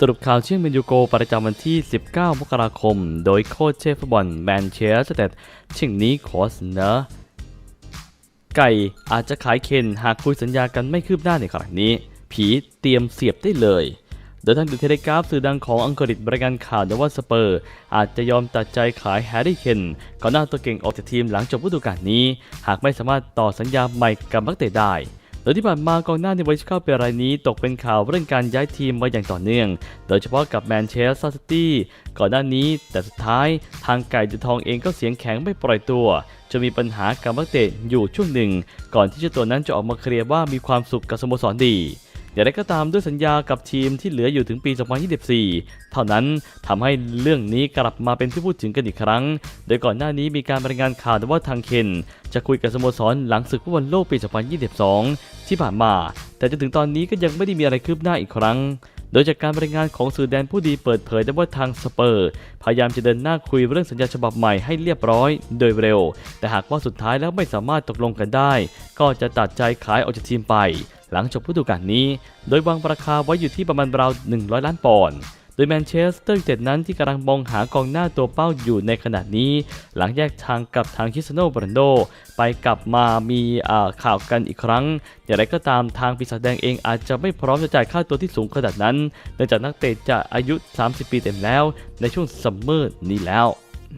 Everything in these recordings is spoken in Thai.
สรุปข่าวเชื่อมเมนยูโกประจำวันที่ 19 มกราคม โดยโค้ชเชฟฟุตบอลแมนเชสเตอร์เช่นนี้ขอเสนอไก่อาจจะขายเคนหากคุยสัญญากันไม่คืบหน้าในครั้งนี้ ผีเตรียมเสียบได้เลย โดยทางดูเทเลกราฟสื่อดังของอังกฤษรายงานข่าวว่าสเปอร์ อาจจะยอมตัดใจขายแฮร์รี่เคนก่อนหน้าตัวเก่งออกจากทีมหลังจบฤดูกาลนี้ หากไม่สามารถต่อสัญญาใหม่กับนักเตะได้ โดยที่ผ่านมากองหน้าในวัยเข้าเปรายนี้ตกเป็นข่าวเรื่องการย้ายทีมมาอย่างต่อเนื่อง โดยเฉพาะกับแมนเชสเตอร์ซิตี้ก่อนหน้านี้ แต่สุดท้ายทางไก่จุดทองเองก็เสียงแข็งไม่ปล่อยตัวจะมีปัญหากับนักเตะอยู่ช่วงหนึ่ง ก่อนที่เจ้าตัวนั้นจะออกมาเคลียร์ว่ามีความสุขกับสโมสรดี อย่างไรก็ตามด้วยสัญญากับทีมที่เหลืออยู่ถึงปี 2024 เท่านั้นทำให้เรื่องนี้กลับมาเป็นที่พูดถึงกันอีกครั้ง โดยก่อนหน้านี้มีการรายงานข่าวว่าทางเคนจะคุยกับสโมสรหลังศึกฟุตบอลโลกปี 2022 ที่ผ่านมา แต่จนถึงตอนนี้ก็ยังไม่ได้มีอะไรคืบหน้าอีกครั้งโดยจากการรายงานของสื่อแดนผู้ดีเปิดเผยได้ว่าทางสเปอร์ พยายามจะเดินหน้าคุยเรื่องสัญญาฉบับใหม่ให้เรียบร้อยโดยเร็ว แต่หากว่าสุดท้ายแล้วไม่สามารถตกลงกันได้ ก็จะตัดใจขายออกจากทีมไป หลังจบฤดูกาลนี้ โดยวางราคาไว้อยู่ที่ประมาณราว 100 ล้านปอนด์โดยแมนเชสเตอร์ยูไนเต็ดนั้นที่กำลังมองหากองหน้าตัวเป้าอยู่ในขณะนี้ หลังแยกทางกับทางคิสโนโรนัลโด ไปกลับมามีข่าวกันอีกครั้ง อย่างไรก็ตามทางปีศาจแดงเองอาจจะไม่พร้อมจะจ่ายค่าตัวที่สูงขนาดนั้นเนื่องจากนักเตะจะอายุ 30 ปีเต็มแล้ว ในช่วงซัมเมอร์นี้แล้ว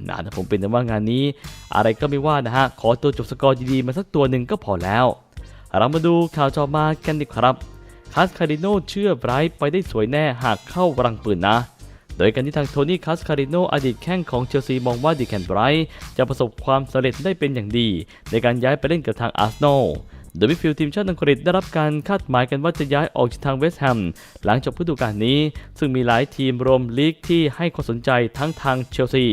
นะผมเป็นแต่ว่างานนี้ อะไรก็ไม่ว่านะฮะ ขอตัวจบสกอร์ดีๆมาสักตัวหนึ่งก็พอแล้ว เรามาดูข่าวจอมากันดีครับคัสคาริโนเชื่อไบรท์ไปได้สวยแน่หากเข้ารังปืนนะ โดยการที่ทางโทนี่คัสคาริโนอดีตแข้งของเชลซีมองว่าดีแคนไบรท์จะประสบความสำเร็จได้เป็นอย่างดี ในการย้ายไปเล่นกับทางอาร์เซนอล โดยมิดฟิลด์ทีมชาติอังกฤษได้รับการคาดหมายกันว่าจะย้ายออกจากทางเวสต์แฮมหลังจบฤดูกาลนี้ ซึ่งมีหลายทีมรวมลีกที่ให้ความสนใจทั้งทางเชลซี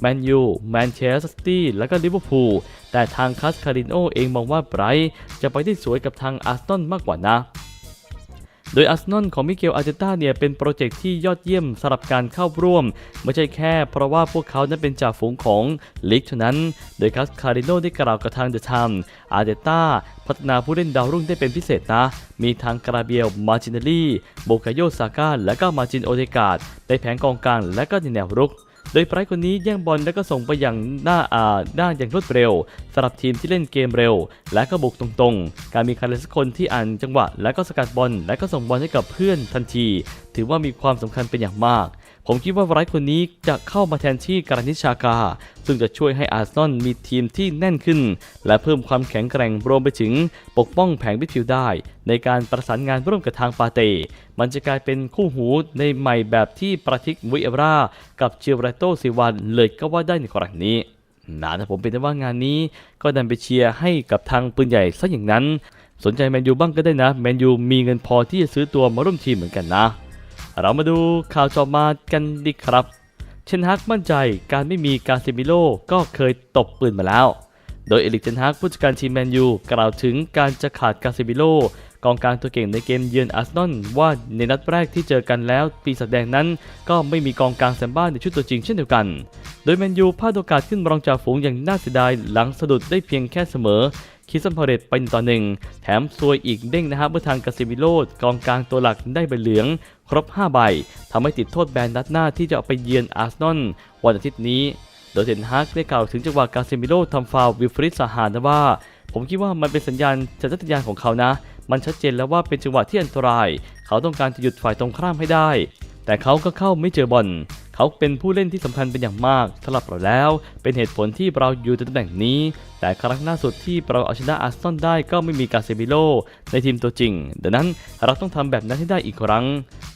แมนยู แมนเชสเตอร์ซิตี้ และก็ลิเวอร์พูล แต่ทางคัสคาริโนเองมองว่าไบรท์จะไปได้สวยกับทางอาร์เซนอลมากกว่านะ โดยอาร์เซนอลของมิเกลอาร์เตต้าเนี่ยเป็นโปรเจกต์ที่ยอดเยี่ยมสำหรับการเข้าร่วม ไม่ใช่แค่เพราะว่าพวกเขานั้นเป็นจ่าฝูงของลีกเท่านั้น โดยคัสคาริโนได้กล่าวกับทางเดอะไทม์อาร์เตต้าพัฒนาผู้เล่นดาวรุ่งได้เป็นพิเศษนะ มีทางกราเบียล มาจินาลีโบกาโยซาก้าและก็มาจินโอเดกาดในแผงกองกลางและก็ในแนวรุก โดยไบรท์คนนี้แย่งบอลแล้วก็ส่งไปอย่างหน้าอ่าด้าอย่างรวดเร็วสำหรับทีมที่เล่นเกมเร็ว และก็บุกตรงๆ การมีใครสักคนที่อ่านจังหวะ และก็สกัดบอลและก็ส่งบอลให้กับเพื่อนทันที ถือว่ามีความสำคัญเป็นอย่างมาก ผมคิดว่าไรท์คนนี้จะเข้ามาแทนที่การนิชชากา ซึ่งจะช่วยให้อาร์เซนอลมีทีมที่แน่นขึ้น และเพิ่มความแข็งแกร่งรวมไปถึงปกป้องแผงมิดฟิลด์ได้ ในการประสานงานร่วมกับทางปาเต้มันจะกลายเป็นคู่หูในใหม่แบบที่ประทิกวิเอรากับเจเรโตซิวันเลยก็ว่าได้ในครั้งนี้นะแต่ผมเป็นแต่ว่างานนี้ก็ดันไปเชียร์ให้กับทางปืนใหญ่ซะอย่างนั้น สนใจแมนยูบ้างก็ได้นะแมนยูมีเงินพอที่จะซื้อตัวมาร่วมทีมเหมือนกันนะ เรามาดูข่าวจอมากันดีครับ เชนฮักมั่นใจการไม่มีกาซิมิโลก็เคยตบปืนมาแล้ว โดยเอลิกเชนฮักผู้จัดการทีมแมนยูกล่าวถึงการจะขาดกาซิมิโลกองกลางตัวเก่งในเกมเยือนอาร์เซนอลว่าในนัดแรกที่เจอกันแล้ว ปีศาจแดงนั้นก็ไม่มีกองกลางแซมบ้านในชุดตัวจริงเช่นเดียวกัน โดยแมนยูพลาดโอกาสขึ้นรองจ่าฝูงอย่างน่าเสียดายหลังสะดุดได้เพียงแค่เสมอ คิสซันพอเรตไปหนึ่งต่อหนึ่งแถมซวยอีกเด้งนะครับเมื่อทางกาซิมิโลกองกลางตัวหลักได้ใบเหลือง ครบ 5 ใบทำให้ติดโทษแบนนัดหน้าที่จะไปเยือนอาร์เซนอลวันอาทิตย์นี้ โดยเทนฮากได้กล่าวถึงจังหวะกาซิมิโลทำฟาววิลฟริดซาฮานะว่า ผมคิดว่ามันเป็นสัญญาณสัญชาตญาณของเขานะ มันชัดเจนแล้วว่าเป็นจังหวะที่อันตราย เขาต้องการจะหยุดฝ่ายตรงข้ามให้ได้ แต่เขาก็เข้าไม่เจอบอล เขาเป็นผู้เล่นที่สำคัญเป็นอย่างมากสำหรับเราแล้ว เป็นเหตุผลที่เราอยู่ในตำแหน่งนี้ แต่ครั้งล่าสุดที่เราเอาชนะอาร์เซนอลได้ก็ไม่มีกาเซมิโลในทีมตัวจริง ดังนั้นเราต้องทำแบบนั้นให้ได้อีกครั้ง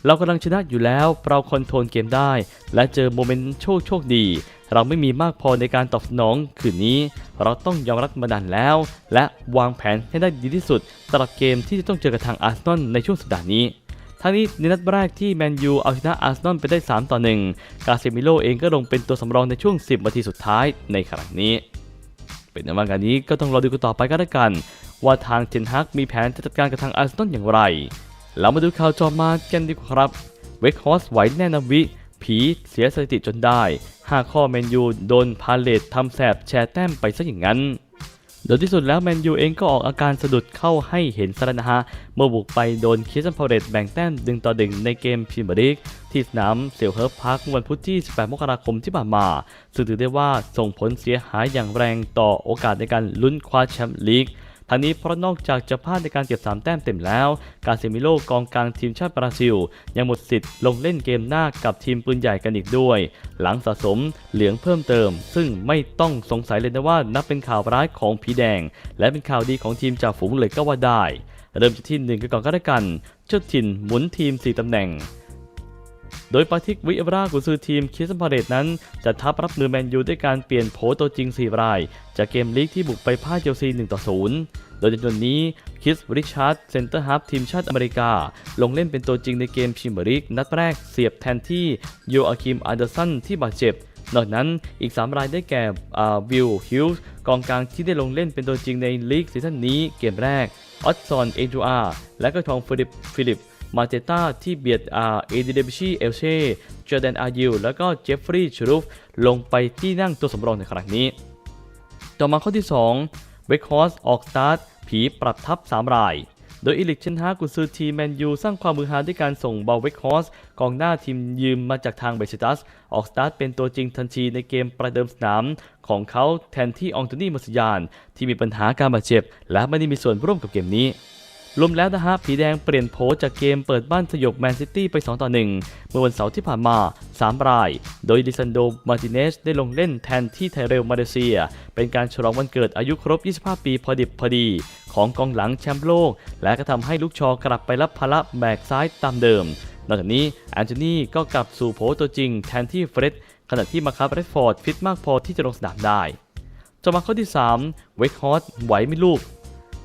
เรากำลังชนะอยู่แล้วเราคอนโทรลเกมได้ และเจอโมเมนต์โชคโชคดีเราไม่มีมากพอในการตอบสนองคืนนี้ เราต้องยอมรับมานานแล้ว และวางแผนให้ได้ดีที่สุดสำหรับเกมที่จะต้องเจอกับทางอาร์เซนอลในช่วงสัปดาห์นี้ ทั้งนี้ในนัดแรกที่แมนยูเอาชนะอาร์เซนอลไปได้ 3 ต่อ 1 กาเซมิโลเองก็ลงเป็นตัวสำรองในช่วง 10นาทีสุดท้ายในครั้งนี้ เป็นในว่างานนี้ก็ต้องรอดูกันต่อไปก็แล้วกัน ว่าทางเทนฮักมีแผนจะจัดการกับทางอาร์เซนอลอย่างไร เรามาดูข่าวจอมากันดีกว่าครับ เวคฮอสไหวแน่นวิ ผีเสียสถิติจนได้ 5 ข้อแมนยูโดนพาเลตทำแสบแชร์แต้มไปซะอย่างนั้น โดยที่สุดแล้วแมนยูเองก็ออกอาการสะดุดเข้าให้เห็นสระนะฮะ เมื่อบุกไปโดนคิสซันพาเรตแบ่งแต้มดึงต่อดึงในเกมพรีเมียร์ลีกที่สนามเซลเฮิร์ฟพาร์คเมื่อวันพุธที่ 18 มกราคมที่ผ่านมา ซึ่งถือได้ว่าส่งผลเสียหายอย่างแรงต่อโอกาสในการลุ้นคว้าแชมป์ลีก ทางนี้เพราะนอกจากจะพลาดในการเก็บ3แต้มเต็มแล้ว กาเซมิโลกองกลางทีมชาติบราซิล ยังหมดสิทธิ์ลงเล่นเกมหน้ากับทีมปืนใหญ่กันอีกด้วย หลังสะสมเหลืองเพิ่มเติม ซึ่งไม่ต้องสงสัยเลยนะว่านับเป็นข่าวร้ายของผีแดง และเป็นข่าวดีของทีมจ่าฝูงเลยก็ว่าได้ เริ่มจากที่หนึ่งกันก่อนก็แล้วกัน เจ้าถิ่นหมุนทีม 4ตำแหน่ง โดยปาทิกวิเอรากุซือทีมคิสพาเรตนั้น จะทับรับมือแมนยูด้วยการเปลี่ยนโผตัวจริง 4 ราย จากเกมลีกที่บุกไปพ่ายเชลซี1ต่อ0โดยในจำนวนนี้คิสริชาร์ดเซนเตอร์ฮับทีมชาติอเมริกา ลงเล่นเป็นตัวจริงในเกมพรีเมียร์ลีกนัดแรกเสียบแทนที่โยอาคิมอันเดอร์สันที่บาดเจ็บนอกนั้นอีก 3 รายได้แก่วิลฮิลส์กองกลางที่ได้ลงเล่นเป็นตัวจริงในลีกซีซั่นนี้เกมแรกออตซอนเอจูอาและก็ทองฟิลิปฟิลิป มาเตต้าที่เบียดอาเอเดเดบิชีเอลเช่เจอแดนอายิวแล้วก็เจฟฟรีย์ชรูฟลงไปที่นั่งตัวสำรองในครั้งนี้ ต่อมาข้อที่2เวคฮอสออกสตาร์ทผีปรับทับ 3 รายโดยอิลิกเชนฮากุซือทีแมนยูสร้างความมือฮาด้วยการส่งบอลเวคฮอสกองหน้าทีมยืมมาจากทางเบชิตัส ออกสตาร์ทเป็นตัวจริงทันทีในเกมประเดิมสนามของเขาแทนที่อองโตนีมัสยาน ที่มีปัญหาการบาดเจ็บ และไม่ได้มีส่วนร่วมกับเกมนี้ รวมแล้วนะฮะผีแดงเปลี่ยนโผจากเกมเปิดบ้านสยบแมนซิตี้ไป 2 ต่อ 1 เมื่อวันเสาร์ที่ผ่านมา 3 ราย โดยดิซันโด มาร์ติเนสได้ลงเล่นแทนที่ไทเรลมาเลเซีย เป็นการฉลองวันเกิดอายุครบ 25 ปีพอดิบพอดี ของกองหลังแชมป์โลก และก็ทำให้ลูกชอกลับไปรับภาระแบกซ้ายตามเดิม นอกจากนี้แอนโทนีก็กลับสู่โผตัวจริงแทนที่เฟร็ดขณะที่มาคับเรดฟอร์ดฟิตมากพอที่จะลงสนามได้ต่อมาข้อที่ 3 เวกฮอสไหวไม่ลูก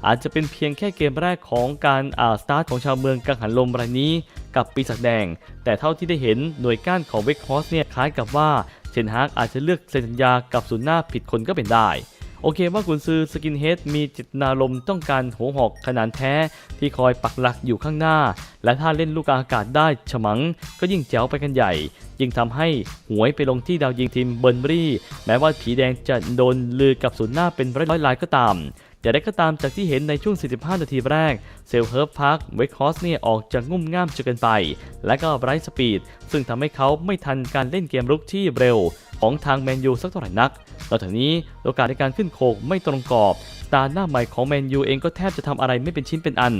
อาจจะเป็นเพียงแค่เกมแรกของการอาสตาร์ทของชาวเมืองกังหันลมรายนี้กับปีศาจแดง แต่เท่าที่ได้เห็นหน่วยก้านของเวกฮอสเนี่ยคล้ายกับว่าเชนฮากอาจจะเลือกเซ็นสัญญากับศูนย์หน้าผิดคนก็เป็นได้โอเคว่ากุนซือสกินเฮดมีจิตนารมต้องการหัวหอกขนาดแท้ที่คอยปักหลักอยู่ข้างหน้า และถ้าเล่นลูกอากาศได้ฉมัง ก็ยิ่งแจ๋วไปกันใหญ่ ยิ่งทำให้หวยไปลงที่ดาวยิงทีมเบิร์นบรีแม้ว่าผีแดงจะโดนลือกับศูนย์หน้าเป็นร้อยลายก็ตาม อย่างไรก็ตามจากที่เห็นในช่วง 45 นาทีแรก เซลเฮิร์ฟพาร์คเวคฮอสเนี่ยออกจากงุ่มง่ามจนเกินไป และก็ไร้สปีด ซึ่งทำให้เขาไม่ทันการเล่นเกมรุกที่เร็ว ของทางแมนยูสักเท่าไหร่นักนอกจากนี้โอกาสในการขึ้นโคกไม่ตรงกรอบ ตาหน้าใหม่ของแมนยูเองก็แทบจะทำอะไรไม่เป็นชิ้นเป็นอัน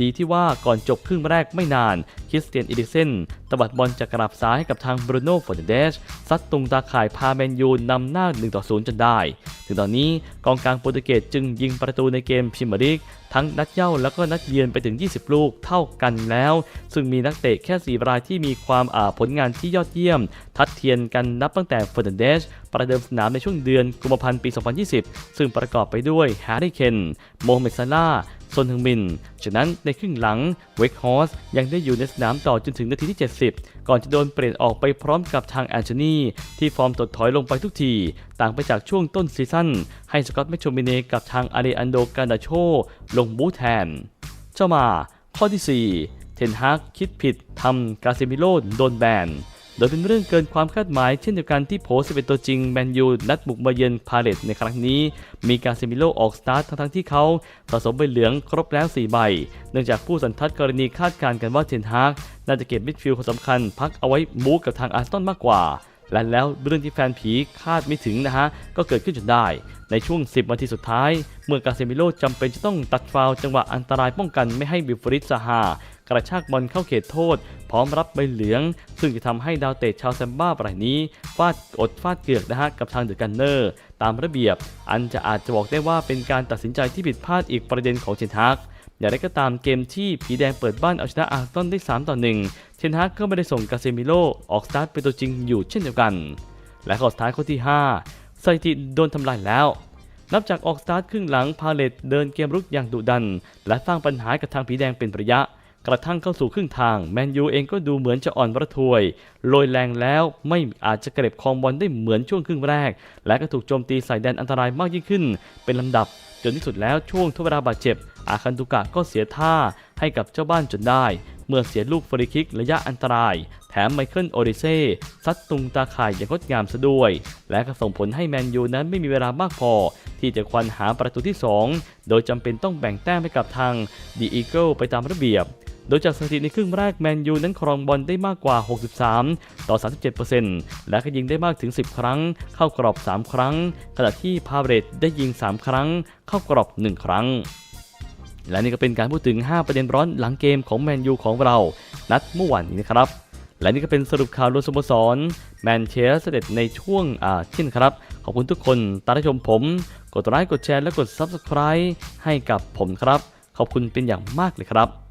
ดีที่ว่าก่อนจบครึ่งแรกไม่นานคริสเตียนอิดิเซนตบัดบอลจากกราบซ้ายให้กับทางบรูโน่ฟอร์นันเดสซัดตุงตาข่ายพาแมนยูนำหน้า1ต่อ0จนได้ ถึงตอนนี้กองกลางโปรตุเกสจึงยิงประตูในเกมพรีเมียร์ลีกทั้งนัดเย้าแล้วก็นัดเยือนไปถึง 20 ลูกเท่ากันแล้ว ซึ่งมีนักเตะแค่ 4 รายที่มีความอ่าผลงานที่ยอดเยี่ยม ทัดเทียนกันนับตั้งแต่ฟอร์นันเดสประเดิมสนามในช่วงเดือนกุมภาพันธ์ปี 2020 ซึ่งประกอบไปด้วยแฮร์รี่เคนโมฮัมเหม็ดซาลา ซนฮึงมินจากนั้นในครึ่งหลังเวกฮอสยังได้อยู่ในสนามต่อจนถึงนาทีที่ 70 ก่อนจะโดนเปลี่ยนออกไปพร้อมกับทางแอนโทนีที่ฟอร์มตดถอยลงไปทุกที ต่างไปจากช่วงต้นซีซั่นให้สกอตต์แมชโชมิเนกับทางอาเรอันโดกานาโชลงบูแทน เจ้ามาข้อที่ 4 เทนฮากคิดผิดทำกาเซมิโลโดนแบน โดยเป็นเรื่องเกินความคาดหมายเช่นเดียวกันที่โผสเป็นตัวจริงแมนยูนัดบุกมาเยือนพาเลตในครั้งนี้ มีกาเซมิโลออกสตาร์ททั้งที่เขาสะสมใบเหลืองครบแล้ว 4 ใบ เนื่องจากผู้สันทัดกรณีคาดการณ์กันว่าเทนฮากน่าจะเก็บมิดฟิลด์คนสำคัญ พักเอาไว้บู๊กับทางอาร์เซนอลมากกว่าและแล้วเรื่องที่แฟนผีคาดไม่ถึงนะฮะ ก็เกิดขึ้นจนได้ ในช่วง 10นาทีสุดท้าย เมื่อกาเซมิโลจำเป็นจะต้องตัดฟาวจังหวะอันตรายป้องกันไม่ให้บิฟริดซาฮา กระชากบอลเข้าเขตโทษ พร้อมรับใบเหลือง ซึ่งจะทำให้ดาวเตะชาวแซมบ้ารายนี้ฟาดอดฟาดเกือกนะฮะกับทางเดอะกันเนอร์ ตามระเบียบ อันจะอาจจะบอกได้ว่าเป็นการตัดสินใจที่ผิดพลาดอีกประเด็นของเชนทักอย่างไรก็ตามเกมที่ผีแดงเปิดบ้านเอาชนะอาร์เซนได้ 3 ต่อ 1 เชนฮักก็ไม่ได้ส่งกาเซมิโลออกสตาร์ทเป็นตัวจริงอยู่เช่นเดียวกัน และข้อสุดท้ายข้อที่ 5 สถิติโดนทำลายแล้ว นับจากออกสตาร์ทครึ่งหลังพาเลตเดินเกมรุกอย่างดุดัน และสร้างปัญหากับทางผีแดงเป็นระยะ กระทั่งเข้าสู่ครึ่งทาง แมนยูเองก็ดูเหมือนจะอ่อนประทวยโรยแรงแล้วไม่อาจจะเก็บคองบอลได้เหมือนช่วงครึ่งแรก และก็ถูกโจมตีใส่แดนอันตรายมากยิ่งขึ้น เป็นลำดับ จนที่สุดแล้วช่วงทดเวลาบาดเจ็บ อาคันตุกะก็เสียท่าให้กับเจ้าบ้านจนได้ เมื่อเสียลูกฟรีคิกระยะอันตราย แถมไมเคิลโอริเซ่ซัดตุงตาข่ายอย่างงดงามซะด้วย และก็ส่งผลให้แมนยูนั้นไม่มีเวลามากพอ ที่จะควันหาประตูที่ 2 โดยจำเป็นต้องแบ่งแต้มให้กับทางดีอีเกิลไปตามระเบียบ โดยจากสถิติในครึ่งแรกแมนยูนั้นครองบอลได้มากกว่า 63 ต่อ 37%และก็ยิงได้มากถึง 10 ครั้ง เข้ากรอบ 3 ครั้ง ขณะที่พาเรตได้ยิง 3 ครั้ง เข้ากรอบ 1 ครั้ง และนี่ก็เป็นการพูดถึง 5 ประเด็นร้อนหลังเกมของแมนยูของเรา นัดเมื่อวานนี้นะครับและนี่ก็เป็นสรุปข่าวรวมสโมสรแมนเชสเตอร์ในช่วงอาเช่นครับ ขอบคุณทุกคนตามรับชมผม กดไลค์กดแชร์และกด Subscribe ให้กับผมครับ ขอบคุณเป็นอย่างมากเลยครับ